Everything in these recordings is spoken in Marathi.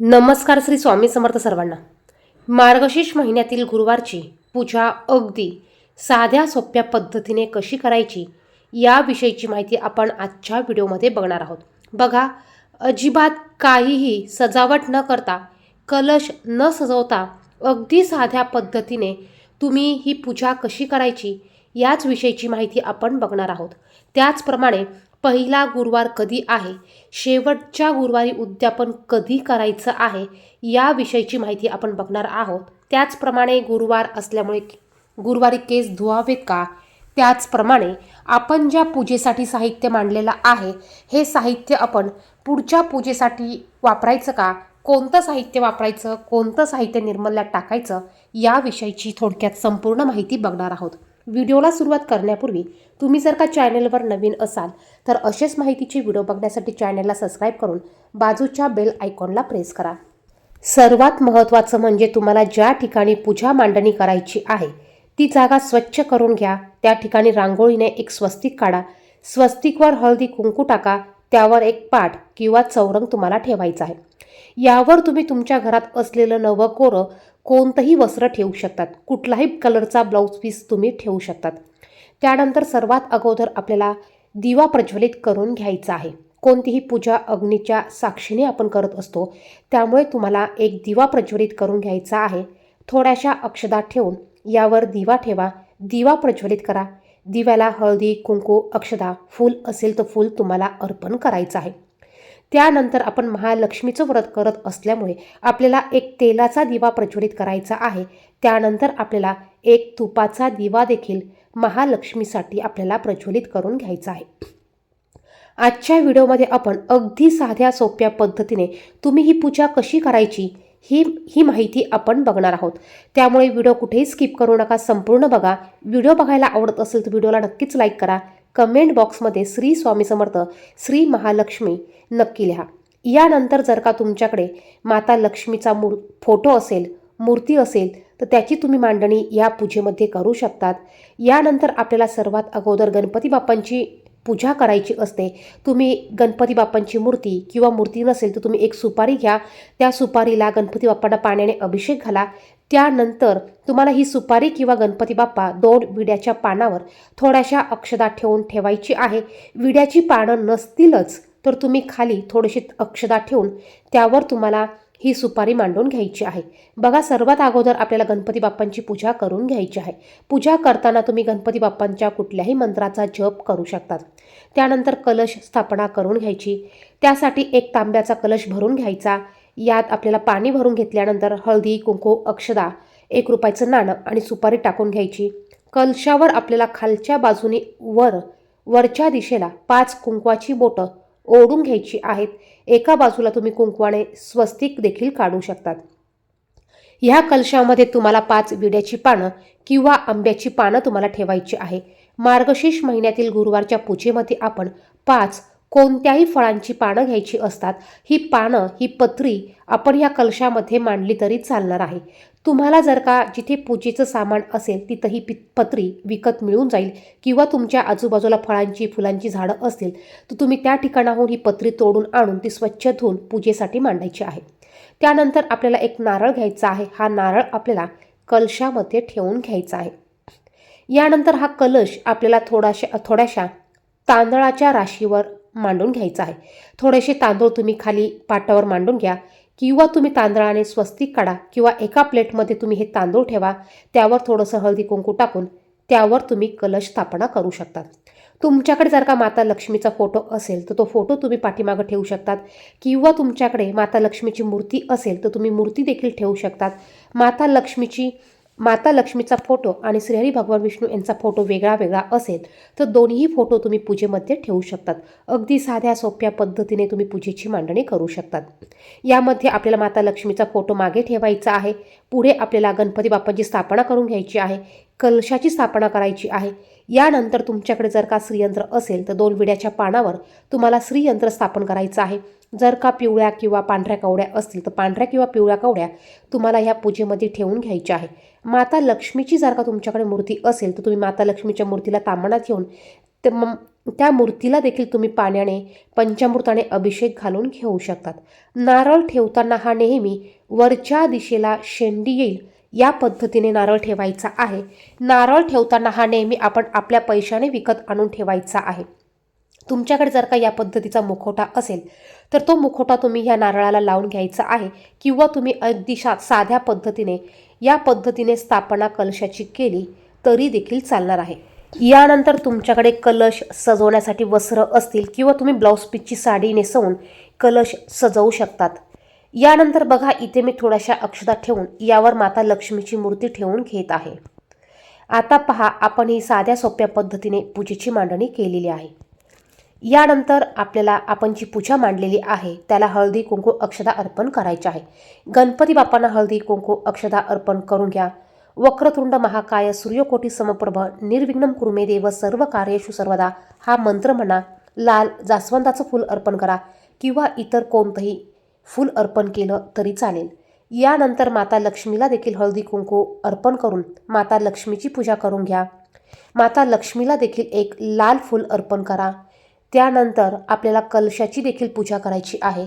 नमस्कार श्री स्वामी समर्थ सर्वांना. मार्गशीर्ष महिन्यातील गुरुवारची पूजा अगदी साध्या सोप्या पद्धतीने कशी करायची याविषयीची माहिती आपण आजच्या व्हिडिओमध्ये बघणार आहोत. बघा अजिबात काहीही सजावट न करता कलश न सजवता अगदी साध्या पद्धतीने तुम्ही ही पूजा कशी करायची याच विषयीची माहिती आपण बघणार आहोत. त्याचप्रमाणे पहिला गुरुवार कधी आहे? शेवटच्या गुरुवारी उद्यापन कधी करायचं आहे? याविषयीची माहिती आपण बघणार आहोत. त्याचप्रमाणे गुरुवार असल्यामुळे गुरुवारी केस धुवावेत का? त्याचप्रमाणे आपण ज्या पूजेसाठी साहित्य मांडलेलं आहे हे साहित्य आपण पुढच्या पूजेसाठी वापरायचं का? कोणतं साहित्य वापरायचं? कोणतं साहित्य निर्मल्यात टाकायचं? याविषयीची थोडक्यात संपूर्ण माहिती बघणार आहोत. व्हिडिओला सुरुवात करण्यापूर्वी तुम्ही जर का चॅनेलवर नवीन असाल तर असेच माहितीचे व्हिडिओ बघण्यासाठी चॅनेलला सबस्क्राईब करून बाजूच्या बेल आयकॉनला प्रेस करा. सर्वात महत्त्वाचं म्हणजे तुम्हाला ज्या ठिकाणी पूजा मांडणी करायची आहे ती जागा स्वच्छ करून घ्या. त्या ठिकाणी रांगोळीने एक स्वस्तिक काढा. स्वस्तिकवर हळदी कुंकू टाका. त्यावर एक पाठ किंवा चौरंग तुम्हाला ठेवायचा आहे. यावर तुम्ही तुमच्या घरात असलेलं नवं कोरं कोणतंही वस्त्र ठेवू शकतात. कुठलाही कलरचा ब्लाऊज पीस तुम्ही ठेवू शकतात. त्यानंतर सर्वात अगोदर आपल्याला दिवा प्रज्वलित करून घ्यायचा आहे. कोणतीही पूजा अग्नीच्या साक्षीने आपण करत असतो त्यामुळे तुम्हाला एक दिवा प्रज्वलित करून घ्यायचा आहे. थोड्याशा अक्षदा ठेवून यावर दिवा ठेवा. दिवा प्रज्वलित करा. दिव्याला हळदी कुंकू अक्षदा फूल असेल तर फूल तुम्हाला अर्पण करायचं आहे. त्यानंतर आपण महालक्ष्मीचं व्रत करत असल्यामुळे आपल्याला एक तेलाचा दिवा प्रज्वलित करायचा आहे. त्यानंतर आपल्याला एक तुपाचा दिवा देखील महालक्ष्मीसाठी आपल्याला प्रज्वलित करून घ्यायचा आहे. आजच्या व्हिडिओमध्ये आपण अगदी साध्या सोप्या पद्धतीने तुम्ही ही पूजा कशी करायची ही ही माहिती आपण बघणार आहोत. त्यामुळे व्हिडिओ कुठेही स्किप करू नका संपूर्ण बघा. व्हिडिओ बघायला आवडत असेल तर व्हिडिओला नक्कीच लाईक करा. कमेंट बॉक्समध्ये श्री स्वामी समर्थ श्री महालक्ष्मी नक्की लिहा. यानंतर जर का तुमच्याकडे माता लक्ष्मीचा मूर फोटो असेल मूर्ती असेल तर त्याची तुम्ही मांडणी या पूजेमध्ये करू शकतात. यानंतर आपल्याला सर्वात अगोदर गणपती बाप्पांची पूजा करायची असते. तुम्ही गणपती बाप्पांची मूर्ती किंवा मूर्ती नसेल तर तुम्ही एक सुपारी घ्या. त्या सुपारीला गणपती बाप्पांना पाण्याने अभिषेक घाला. त्यानंतर तुम्हाला ही सुपारी किंवा गणपती बाप्पा दोन विड्याच्या पानावर थोड्याशा अक्षदा ठेवून ठेवायची आहे. विड्याची पानं नसतीलच तर तुम्ही खाली थोडीशी अक्षदा ठेवून त्यावर तुम्हाला ही सुपारी मांडून घ्यायची आहे. बघा सर्वात अगोदर आपल्याला गणपती बाप्पांची पूजा करून घ्यायची आहे. पूजा करताना तुम्ही गणपती बाप्पांच्या कुठल्याही मंत्राचा जप करू शकतात. त्यानंतर कलश स्थापना करून घ्यायची. त्यासाठी एक तांब्याचा कलश भरून घ्यायचा. यात आपल्याला पाणी भरून घेतल्यानंतर हळदी कुंकू अक्षदा एक रुपयाचं नाणं आणि सुपारी टाकून घ्यायची. कलशावर आपल्याला खालच्या बाजूने वर वरच्या दिशेला पाच कुंकवाची बोटं ओढून घ्यायची आहेत. एका बाजूला तुम्ही कुंकवाने स्वस्तिक देखील काढू शकतात. ह्या कलशामध्ये तुम्हाला पाच विड्याची पानं किंवा आंब्याची पानं तुम्हाला ठेवायची आहे. मार्गशीर्ष महिन्यातील गुरुवारच्या पूजेमध्ये आपण पाच कोणत्याही फळांची पानं घ्यायची असतात ही पानं ही पत्री आपण ह्या कलशामध्ये मांडली तरी चालणार आहे. तुम्हाला जर का जिथे पूजेचं सामान असेल तिथं ही पि पत्री विकत मिळून जाईल किंवा तुमच्या आजूबाजूला फळांची फुलांची झाडं असतील तर तुम्ही त्या ठिकाणाहून ही पत्री तोडून आणून ती स्वच्छ धुवून पूजेसाठी मांडायची आहे. त्यानंतर आपल्याला एक नारळ घ्यायचा आहे. हा नारळ आपल्याला कलशामध्ये ठेवून घ्यायचा आहे. यानंतर हा कलश आपल्याला थोडाशा थोड्याशा तांदळाच्या राशीवर मांडून घ्यायचा आहे. थोडेसे तांदूळ तुम्ही खाली पाटावर मांडून घ्या किंवा तुम्ही तांदळाने स्वस्तिक काढा किंवा एका प्लेटमध्ये तुम्ही हे तांदूळ ठेवा त्यावर थोडंसं हळदी कुंकू टाकून त्यावर तुम्ही कलश स्थापना करू शकतात तुमच्याकडे जर का माता लक्ष्मीचा फोटो असेल तर तो फोटो तुम्ही पाठीमागं ठेवू शकतात किंवा तुमच्याकडे माता लक्ष्मीची मूर्ती असेल तर तुम्ही मूर्ती देखील ठेवू शकतात. माता लक्ष्मीची माता लक्ष्मीचा फोटो आणि श्रीहरी भगवान विष्णू यांचा फोटो वेगळा वेगळा असेल तर दोन्ही फोटो तुम्ही पूजेमध्ये ठेवू शकतात. अगदी साध्या सोप्या पद्धतीने तुम्ही पूजेची मांडणी करू शकतात. यामध्ये आपल्याला माता लक्ष्मीचा फोटो मागे ठेवायचा आहे. पुढे आपल्याला गणपती बाप्पांची स्थापना करून घ्यायची आहे. कलशाची स्थापना करायची आहे. यानंतर तुमच्याकडे जर का श्रीयंत्र असेल तर दोन विड्याच्या पानावर तुम्हाला श्रीयंत्र स्थापन करायचं आहे. जर का पिवळ्या किंवा पांढऱ्या कवड्या असतील तर पांढऱ्या किंवा पिवळ्या कवड्या तुम्हाला ह्या पूजेमध्ये ठेवून घ्यायच्या आहे. माता लक्ष्मीची जर का तुमच्याकडे मूर्ती असेल तर तुम्ही माता लक्ष्मीच्या मूर्तीला तांबणात घेऊन ते म त्या मूर्तीला देखील तुम्ही पाण्याने पंचामृताने अभिषेक घालून घेऊ शकतात. नारळ ठेवताना हा नेहमी वरच्या दिशेला शेंडी येईल या पद्धतीने नारळ ठेवायचा आहे. नारळ ठेवताना हा नेहमी आपण आपल्या पैशाने विकत आणून ठेवायचा आहे. तुमच्याकडे जर का या पद्धतीचा मुखवटा असेल तर तो मुखवटा तुम्ही या नारळाला लावून घ्यायचा आहे किंवा तुम्ही अगदी शा साध्या पद्धतीने या पद्धतीने स्थापना कलशाची केली तरी देखील चालणार आहे. यानंतर तुमच्याकडे कलश सजवण्यासाठी वस्त्र असतील किंवा तुम्ही ब्लाऊज पीसची साडी नेसवून कलश सजवू शकतात. यानंतर बघा इथे मी थोड्याशा अक्षता ठेवून यावर माता लक्ष्मीची मूर्ती ठेवून घेत आहे. आता पहा आपण ही साध्या सोप्या पद्धतीने पूजेची मांडणी केलेली आहे. यानंतर आपल्याला आपण जी पूजा मांडलेली आहे त्याला हळदी कुंकू अक्षदा अर्पण करायचे आहे. गणपती बाप्पांना हळदी कुंकू अक्षदा अर्पण करून घ्या. वक्रतुंड महाकाय सूर्यकोटी समप्रभ निर्विघ्नम कुरुमे देव सर्व कार्यशु सर्वदा हा मंत्र म्हणा. लाल जास्वंदाचं फूल अर्पण करा. किंवा इतर कोणतंही फूल अर्पण केलं तरी चालेल. यानंतर माता लक्ष्मीला देखील हळदी कुंकू अर्पण करून माता लक्ष्मीची पूजा करून घ्या. माता लक्ष्मीला देखील एक लाल फूल अर्पण करा. त्यानंतर आपल्याला कलशाची देखील पूजा करायची आहे.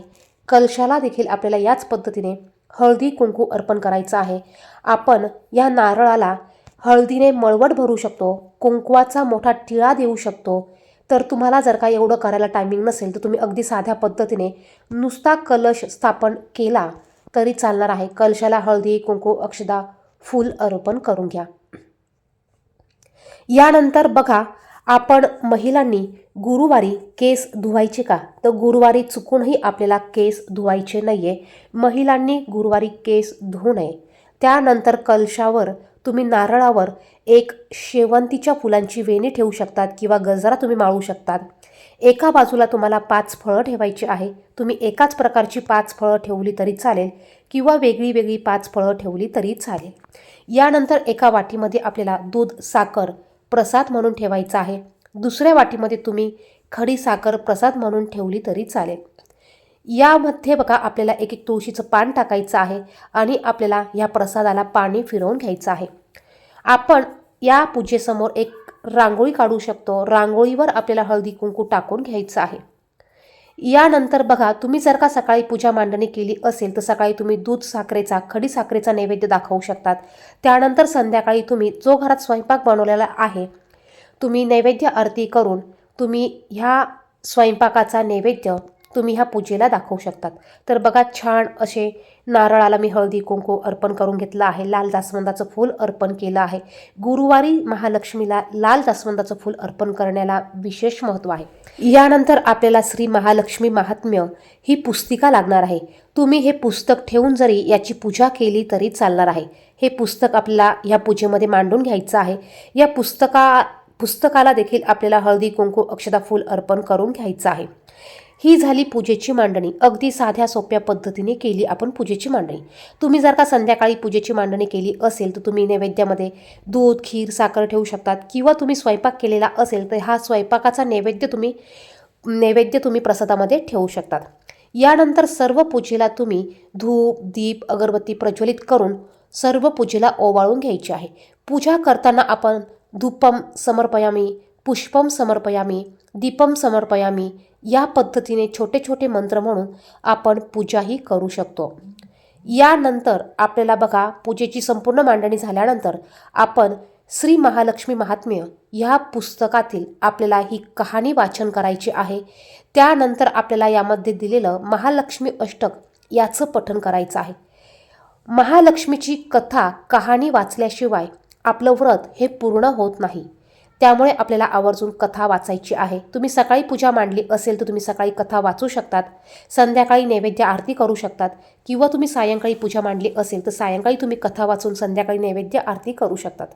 कलशाला देखील आपल्याला याच पद्धतीने हळदी कुंकू अर्पण करायचं आहे. आपण या नारळाला हळदीने मळवट भरू शकतो कुंकवाचा मोठा टिळा देऊ शकतो. तर तुम्हाला जर का एवढं करायला टायमिंग नसेल तर तुम्ही अगदी साध्या पद्धतीने नुसता कलश स्थापन केला तरी चालणार आहे. कलशाला हळदी कुंकू अक्षदा फूल अर्पण करून घ्या. यानंतर बघा आपण महिलांनी गुरुवारी केस धुवायचे का? तर गुरुवारी चुकूनही आपल्याला केस धुवायचे नाही आहे महिलांनी गुरुवारी केस धुवू नये. त्यानंतर कलशावर तुम्ही नारळावर एक शेवंतीच्या फुलांची वेणी ठेवू शकतात किंवा गजरा तुम्ही माळू शकतात. एका बाजूला तुम्हाला पाच फळं ठेवायची आहे. तुम्ही एकाच प्रकारची पाच फळं ठेवली तरी चालेल किंवा वेगळी वेगळी पाच फळं ठेवली तरी चालेल. यानंतर एका वाटीमध्ये आपल्याला दूध साखर प्रसाद म्हणून ठेवायचा आहे. दुसऱ्या वाटीमध्ये तुम्ही खडी साखर प्रसाद म्हणून ठेवली तरी चालेल. यामध्ये बघा आपल्याला एक एक तुळशीचं पान टाकायचं आहे आणि आपल्याला या प्रसादाला पाणी फिरवून घ्यायचं आहे. आपण या पूजेसमोर एक रांगोळी काढू शकतो. रांगोळीवर आपल्याला हळदी कुंकू टाकून घ्यायचं आहे. यानंतर बघा तुम्ही जर का सकाळी पूजा मांडणी केली असेल तर सकाळी तुम्ही दूध साखरेचा खडी साखरेचा नैवेद्य दाखवू शकतात. त्यानंतर संध्याकाळी तुम्ही जो घरात स्वयंपाक बनवलेला आहे तुम्ही नैवेद्य आरती करून तुम्ही ह्या स्वयंपाकाचा नैवेद्य तुम्ही ह्या पूजेला दाखवू शकतात. तर बघा छान असे नारळाला मी हळदी कुंकू अर्पण करून घेतलं आहे. लाल जास्वंदाचं फूल अर्पण केलं आहे. गुरुवारी महालक्ष्मीला लाल जास्वंदाचं फूल अर्पण करण्याला विशेष महत्त्व आहे. यानंतर आपल्याला श्री महालक्ष्मी महात्म्य ही पुस्तिका लागणार आहे. तुम्ही हे पुस्तक ठेवून जरी याची पूजा केली तरी चालणार आहे. हे पुस्तक आपल्याला ह्या पूजेमध्ये मांडून घ्यायचं आहे. या पुस्तका पुस्तकाला देखील आपल्याला हळदी कुंकू अक्षदा फूल अर्पण करून घ्यायचं आहे. ही झाली पूजेची मांडणी. अगदी साध्या सोप्या पद्धतीने केली आपण पूजेची मांडणी. तुम्ही जर का संध्याकाळी पूजेची मांडणी केली असेल तर तुम्ही नैवेद्यामध्ये दूध खीर साखर ठेवू शकतात किंवा तुम्ही स्वयंपाक केलेला असेल तर हा स्वयंपाकाचा नैवेद्य तुम्ही नैवेद्य तुम्ही प्रसादामध्ये ठेवू शकतात. यानंतर सर्व पूजेला तुम्ही धूप दीप अगरबत्ती प्रज्वलित करून सर्व पूजेला ओवाळून घ्यायची आहे. पूजा करताना आपण धूपम समर्पयामी पुष्पम समर्पयामी दीपम समर्पयामी या पद्धतीने छोटे छोटे मंत्र म्हणून आपण पूजाही करू शकतो. यानंतर आपल्याला बघा पूजेची संपूर्ण मांडणी झाल्यानंतर आपण श्री महालक्ष्मी महात्म्य ह्या पुस्तकातील आपल्याला ही कहाणी वाचन करायची आहे. त्यानंतर आपल्याला यामध्ये दिलेलं महालक्ष्मी अष्टक याचं पठन करायचं आहे. महालक्ष्मीची कथा कहाणी वाचल्याशिवाय आपलं व्रत हे पूर्ण होत नाही. त्यामुळे आपल्याला आवर्जून कथा वाचायची आहे. तुम्ही सकाळी पूजा मांडली असेल तर तुम्ही सकाळी कथा वाचू शकतात. संध्याकाळी नैवेद्य आरती करू शकतात. किंवा तुम्ही सायंकाळी पूजा मांडली असेल तर सायंकाळी तुम्ही कथा वाचून संध्याकाळी नैवेद्य आरती करू शकतात.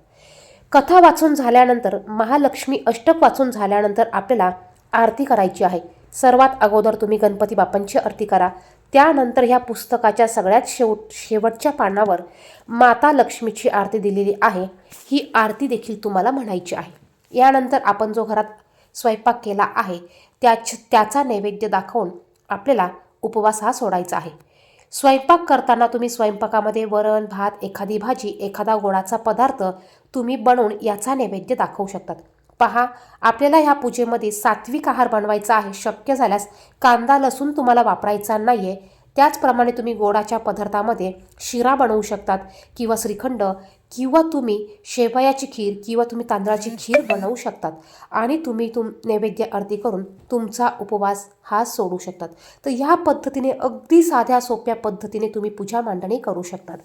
कथा वाचून झाल्यानंतर महालक्ष्मी अष्टक वाचून झाल्यानंतर आपल्याला आरती करायची आहे. सर्वात अगोदर तुम्ही गणपती बाप्पांची आरती करा. त्यानंतर ह्या पुस्तकाच्या सगळ्यात शेवट शेवटच्या पानावर माता लक्ष्मीची आरती दिलेली आहे. ही आरती देखील तुम्हाला म्हणायची आहे. यानंतर आपण जो घरात स्वयंपाक केला आहे त्याच त्याचा नैवेद्य दाखवून आपल्याला उपवास हा सोडायचा आहे. स्वयंपाक करताना तुम्ही स्वयंपाकामध्ये वरण भात एखादी भाजी एखादा गोडाचा पदार्थ तुम्ही बनवून याचा नैवेद्य दाखवू शकतात. पहा आपल्याला ह्या पूजेमध्ये सात्विक आहार बनवायचा आहे. शक्य झाल्यास कांदा लसूण तुम्हाला वापरायचा नाही आहे त्याचप्रमाणे तुम्ही गोडाच्या पदार्थामध्ये शिरा बनवू शकतात किंवा श्रीखंड किंवा तुम्ही शेवयाची खीर किंवा तुम्ही तांदळाची खीर बनवू शकतात. आणि तुम्ही तुम नैवेद्य आरती करून तुमचा उपवास हा सोडू शकतात. तर ह्या पद्धतीने अगदी साध्या सोप्या पद्धतीने तुम्ही पूजा मांडणी करू शकतात.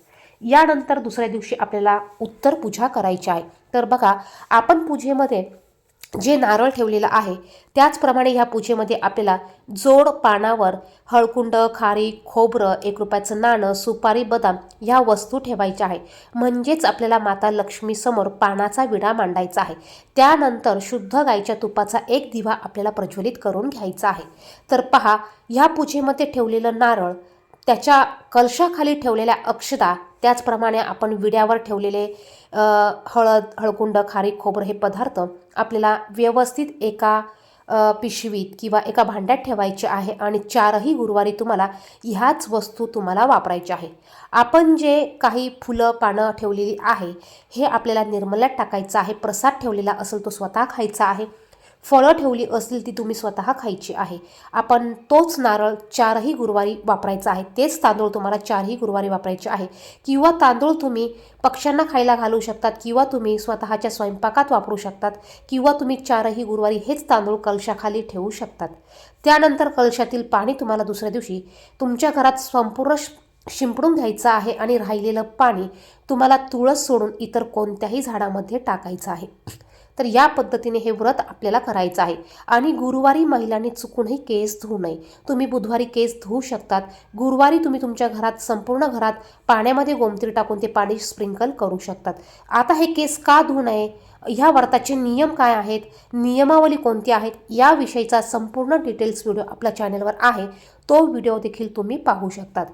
यानंतर दुसऱ्या दिवशी आपल्याला उत्तर पूजा करायची आहे. तर बघा आपण पूजेमध्ये जे नारळ ठेवलेलं आहे त्याचप्रमाणे ह्या पूजेमध्ये आपल्याला जोड पानावर हळकुंड खारी खोबरं एक रुपयाचं नाणं सुपारी बदाम ह्या वस्तू ठेवायच्या आहे. म्हणजेच आपल्याला माता लक्ष्मीसमोर पानाचा विडा मांडायचा आहे. त्यानंतर शुद्ध गाईच्या तुपाचा एक दिवा आपल्याला प्रज्वलित करून घ्यायचा आहे. तर पहा ह्या पूजेमध्ये ठेवलेलं नारळ त्याच्या कलशाखाली ठेवलेल्या अक्षदा त्याचप्रमाणे आपण विड्यावर ठेवलेले हळद हळकुंड खारी खोबरं हे पदार्थ आपल्याला व्यवस्थित एका पिशवीत किंवा एका भांड्यात ठेवायचे आहे आणि चारही गुरुवारी तुम्हाला ह्याच वस्तू तुम्हाला वापरायच्या आहे आपण जे काही फुलं पानं ठेवलेली आहे हे आपल्याला निर्मल्यात टाकायचं आहे प्रसाद ठेवलेला असेल तो स्वतः खायचा आहे. फळं ठेवली असतील ती तुम्ही स्वतः खायची आहे. आपण तोच नारळ चारही गुरुवारी वापरायचा आहे. तेच तांदूळ तुम्हाला चारही गुरुवारी वापरायचे आहे. किंवा तांदूळ तुम्ही पक्ष्यांना खायला घालू शकतात किंवा तुम्ही स्वतःच्या स्वयंपाकात वापरू शकतात किंवा तुम्ही चारही गुरुवारी हेच तांदूळ कलशाखाली ठेवू शकतात. त्यानंतर कलशातील पाणी तुम्हाला दुसऱ्या दिवशी तुमच्या घरात संपूर्ण शिंपडून घ्यायचं आहे आणि राहिलेलं पाणी तुम्हाला तुळस सोडून इतर कोणत्याही झाडामध्ये टाकायचं आहे. तर या पद्धतीने हे व्रत आपल्याला करायचं आहे. आणि गुरुवारी महिलांनी चुकूनही केस धुवू नये. तुम्ही बुधवारी केस धुवू शकतात. गुरुवारी तुम्ही तुमच्या घरात संपूर्ण घरात पाण्यामध्ये गोमतीर टाकून ते पाणी स्प्रिंकल करू शकतात. आता हे केस का धुवू नये? ह्या व्रताचे नियम काय आहेत? नियमावली कोणती आहेत? याविषयीचा संपूर्ण डिटेल्स व्हिडिओ आपल्या चॅनलवर आहे. तो व्हिडिओ देखील तुम्ही पाहू शकतात.